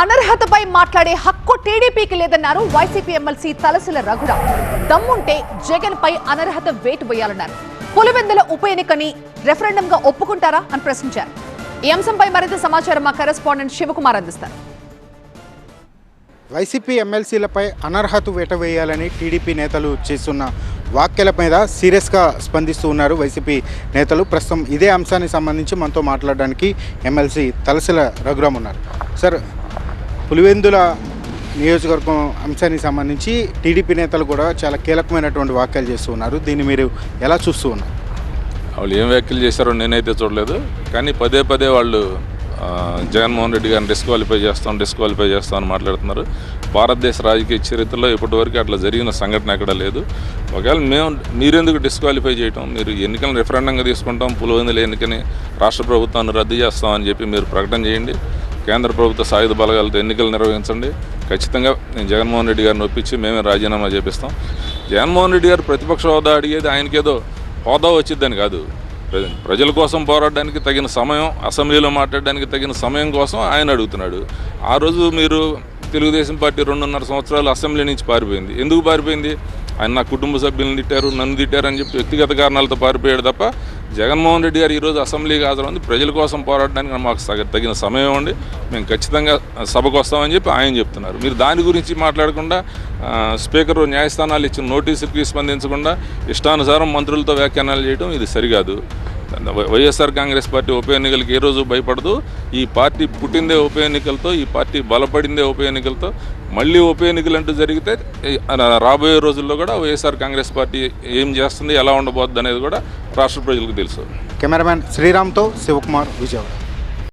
అనర్హతపై మాట్లాడే హక్కు టీడీపీకి లేదన్నారు వైసీపీ ఎమ్మెల్సీ తలసిల రఘురా. దమ్ముంటే జగన్ పై అనర్హత వేటు వేయాలన్నారు. పులివెందుల ఉప ఎన్నికని రెఫరెండం గా ఒప్పుకుంటారా అని ప్రశ్నించారు. ఈ అంశంపై మరింత సమాచారం మా కరెస్పాండెంట్ శివకుమార్ అందిస్తారు. వైసీపీ ఎమ్మెల్సీలపై అనర్హత వేట వేయాలని టీడీపీ నేతలు చేస్తున్న వ్యాఖ్యల మీద సీరియస్గా స్పందిస్తూ ఉన్నారు వైసీపీ నేతలు. ప్రస్తుతం ఇదే అంశానికి సంబంధించి మనతో మాట్లాడడానికి ఎమ్మెల్సీ తలసిల రఘురామ్ ఉన్నారు. సార్ పులివెందుల నియోజకవర్గం అంశానికి సంబంధించి టీడీపీ నేతలు కూడా చాలా కీలకమైనటువంటి వ్యాఖ్యలు చేస్తూ ఉన్నారు. దీన్ని మీరు ఎలా చూస్తూ ఉన్నారు? వాళ్ళు ఏం వ్యాఖ్యలు చేశారో నేనైతే చూడలేదు. కానీ పదే పదే వాళ్ళు జగన్మోహన్ రెడ్డి గారిని డిస్క్వాలిఫై చేస్తాం డిస్క్వాలిఫై చేస్తాం అని మాట్లాడుతున్నారు. భారతదేశ రాజకీయ చరిత్రలో ఇప్పటివరకు అట్లా జరిగిన సంఘటన ఎక్కడ లేదు. ఒకవేళ మేము మీరెందుకు డిస్క్వాలిఫై చేయటం? మీరు ఎన్నికలను రెఫరెండంగా తీసుకుంటాం పులివెందుల ఎన్నికని రాష్ట్ర ప్రభుత్వాన్ని రద్దు చేస్తామని చెప్పి మీరు ప్రకటన చేయండి. కేంద్ర ప్రభుత్వ సాయుధ బలగాలతో ఎన్నికలు నిర్వహించండి. ఖచ్చితంగా నేను జగన్మోహన్ రెడ్డి గారిని ఒప్పించి మేమే రాజీనామా చేపిస్తాం. జగన్మోహన్ రెడ్డి గారు ప్రతిపక్ష హోదా అడిగేది ఆయనకేదో హోదా వచ్చిద్దని కాదు. ప్రజల కోసం పోరాడడానికి తగిన సమయం అసెంబ్లీలో మాట్లాడడానికి తగిన సమయం కోసం ఆయన అడుగుతున్నాడు. ఆ రోజు మీరు తెలుగుదేశం పార్టీ రెండున్నర సంవత్సరాలు అసెంబ్లీ నుంచి పారిపోయింది. ఎందుకు పారిపోయింది? ఆయన నా కుటుంబ సభ్యులను తిట్టారు నన్ను తిట్టారు అని చెప్పి వ్యక్తిగత కారణాలతో పారిపోయాడు తప్ప జగన్మోహన్ రెడ్డి గారు ఈరోజు అసెంబ్లీకి హాజరైంది ప్రజల కోసం పోరాడడానికి మాకు సగ- తగిన సమయం ఉండి మేము ఖచ్చితంగా సభకు వస్తామని చెప్పి ఆయన చెప్తున్నారు. మీరు దాని గురించి మాట్లాడకుండా స్పీకరు న్యాయస్థానాలు ఇచ్చిన నోటీసులకి స్పందించకుండా ఇష్టానుసారం మంత్రులతో వ్యాఖ్యానాలు చేయడం ఇది సరికాదు. వైఎస్ఆర్ కాంగ్రెస్ పార్టీ ఉప ఎన్నికలకి ఏ రోజు భయపడదు. ఈ పార్టీ పుట్టిందే ఉప ఎన్నికలతో ఈ పార్టీ బలపడిందే ఉప ఎన్నికలతో. మళ్ళీ ఉప ఎన్నికలు అంటూ జరిగితే రాబోయే రోజుల్లో కూడా వైఎస్ఆర్ కాంగ్రెస్ పార్టీ ఏం చేస్తుంది ఎలా ఉండబోద్ది అనేది కూడా రాష్ట్ర ప్రజలకు తెలుసు. కెమెరామ్యాన్ శ్రీరామ్తో శివకుమార్ విజయవాడ.